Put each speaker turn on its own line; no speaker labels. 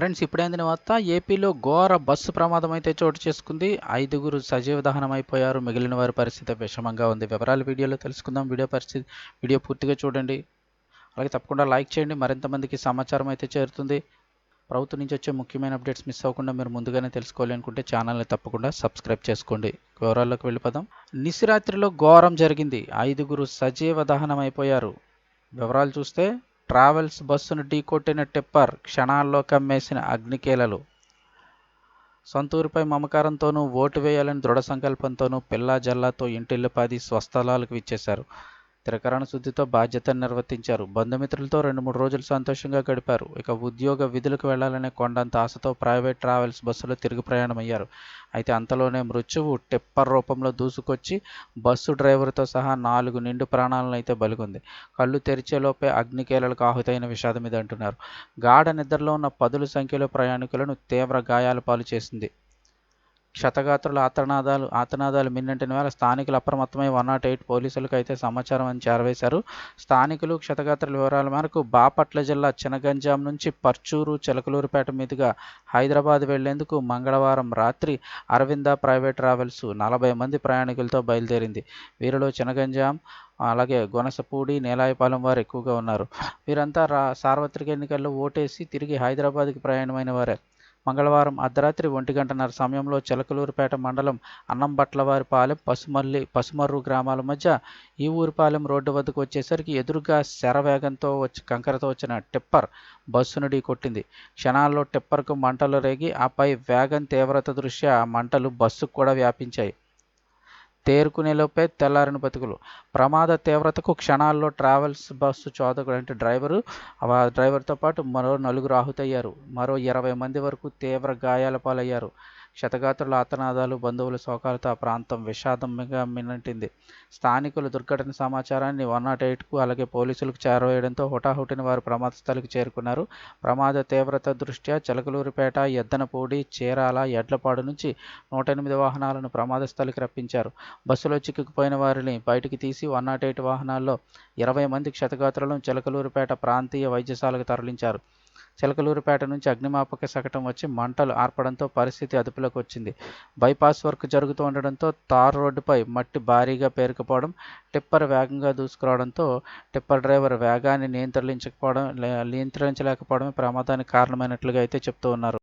Friends ఇప్పుడే వార్త ఏపీలో ఘోర బస్సు ప్రమాదం అయితే చోటు చేసుకుంది. ఐదుగురు సజీవ దహనం అయిపోయారు. మిగిలిన వారి పరిస్థితి విషమంగా ఉంది. వివరాలు వీడియోలో తెలుసుకుందాం. వీడియో పరిస్థితి వీడియో పూర్తిగా చూడండి. అలాగే తప్పకుండా లైక్ చేయండి. మరింత మందికి సమాచారం అయితే చేరుతుంది. ప్రభుత్వం నుంచి వచ్చే ముఖ్యమైన అప్డేట్స్ మిస్ అవ్వకుండా మీరు ముందుగానే తెలుసుకోవాలి అనుకుంటే ఛానల్ని తప్పకుండా సబ్స్క్రైబ్ చేసుకోండి. వివరాల్లోకి వెళ్ళిపోదాం. నిసిరాత్రిలో ఘోరం జరిగింది. ఐదుగురు సజీవ దహనం అయిపోయారు. వివరాలు చూస్తే ట్రావెల్స్ బస్సును ఢీకొట్టిన టిప్పర్ క్షణాల్లో కమ్మేసిన అగ్నికేలలు సొంతూరుపై మమకారంతోనూ ఓటు వేయాలని దృఢ సంకల్పంతోనూ పిల్లా జల్లాతో ఇంటిల్లిపాది స్వస్థలాలకు విచ్చేశారు. త్రికరణ శుద్ధితో బాధ్యతను నిర్వర్తించారు. బంధుమిత్రులతో రెండు మూడు రోజులు సంతోషంగా గడిపారు. ఇక ఉద్యోగ విధులకు వెళ్ళాలనే కొండంత ఆశతో ప్రైవేట్ ట్రావెల్స్ బస్సులో తిరిగి ప్రయాణమయ్యారు. అయితే అంతలోనే మృత్యువు టిప్పర్ రూపంలో దూసుకొచ్చి బస్సు డ్రైవర్తో సహా నాలుగు నిండు ప్రాణాలను అయితే బలిగొంది. కళ్ళు తెరిచేలోపే అగ్నికేలలకు ఆహుతైన విషాదం ఇది అంటున్నారు. గాఢ నిద్రలో ఉన్న పదుల సంఖ్యలో ప్రయాణికులను తీవ్ర గాయాల పాలు చేసింది. క్షతగాత్రుల ఆతనాదాలు ఆతనాదాలు మిన్నంటిన వేళ స్థానికులు అప్రమత్తమై వన్ నాట్ ఎయిట్ పోలీసులకు అయితే సమాచారం అని చేరవేశారు స్థానికులు క్షతగాత్రుల వివరాల మేరకు బాపట్ల జిల్లా చినగంజాం నుంచి పర్చూరు చిలకలూరుపేట మీదుగా హైదరాబాద్ వెళ్ళేందుకు మంగళవారం రాత్రి అరవింద ప్రైవేట్ ట్రావెల్స్ నలభై మంది ప్రయాణికులతో బయలుదేరింది. వీరిలో చినగంజాం అలాగే గొనసపూడి నేలాయపాలెం వారు ఎక్కువగా ఉన్నారు. వీరంతా రా సార్వత్రిక ఎన్నికల్లో ఓటేసి తిరిగి హైదరాబాద్కి ప్రయాణమైన వారే మంగళవారం అర్ధరాత్రి ఒంటి గంటన్నర సమయంలో చిలకలూరుపేట మండలం అన్నంబట్లవారిపాలెం పసుమల్లి పసుమర్రు గ్రామాల మధ్య ఈ ఊరిపాలెం రోడ్డు వద్దకు వచ్చేసరికి ఎదురుగా శరవేగంతో వచ్చి కంకరతో వచ్చిన టిప్పర్ బస్సును ఢీ కొట్టింది క్షణాల్లో టిప్పర్కు మంటలు రేగి ఆపై వేగం తీవ్రత దృష్ట్యా మంటలు బస్సుకు కూడా వ్యాపించాయి. తేరుకునేలోపే తెల్లారిన బతుకులు. ప్రమాద తీవ్రతకు క్షణాల్లో ట్రావెల్స్ బస్సు చోదకుడు అంటే డ్రైవరు. ఆ డ్రైవర్తో పాటు మరో నలుగురు ఆహుతయ్యారు. మరో ఇరవై మంది వరకు తీవ్ర గాయాల పాలయ్యారు. క్షతగాత్రుల ఆతనాదాలు బంధువుల శోకాలతో ఆ ప్రాంతం విషాదంగా మిన్నటింది. స్థానికులు దుర్ఘటన సమాచారాన్ని వన్ నాట్ ఎయిట్కు అలాగే పోలీసులకు చేరవేయడంతో హుటాహుటిన వారు ప్రమాద స్థలికి చేరుకున్నారు. ప్రమాద తీవ్రత దృష్ట్యా చిలకలూరిపేట ఎద్దనపూడి చీరాల ఎడ్లపాడు నుంచి నూట ఎనిమిది వాహనాలను ప్రమాద స్థలికి రప్పించారు. బస్సులో చిక్కుకుపోయిన వారిని బయటికి తీసి వన్ నాట్ ఎయిట్ వాహనాల్లో ఇరవై మంది క్షతగాత్రులను చిలకలూరుపేట ప్రాంతీయ వైద్యశాలకు తరలించారు. చిలకలూరుపేట నుంచి అగ్నిమాపక శకటం వచ్చి మంటలు ఆర్పడంతో పరిస్థితి అదుపులోకి వచ్చింది. బైపాస్ వర్క్ జరుగుతూ ఉండడంతో తార్ రోడ్డుపై మట్టి భారీగా పేరుకుపోవడం టిప్పర్ వేగంగా దూసుకురావడంతో టిప్పర్ డ్రైవర్ వేగాన్ని నియంత్రించకపోవడం నియంత్రించలేకపోవడమే ప్రమాదానికి కారణమైనట్లుగా అయితే చెప్తూ ఉన్నారు.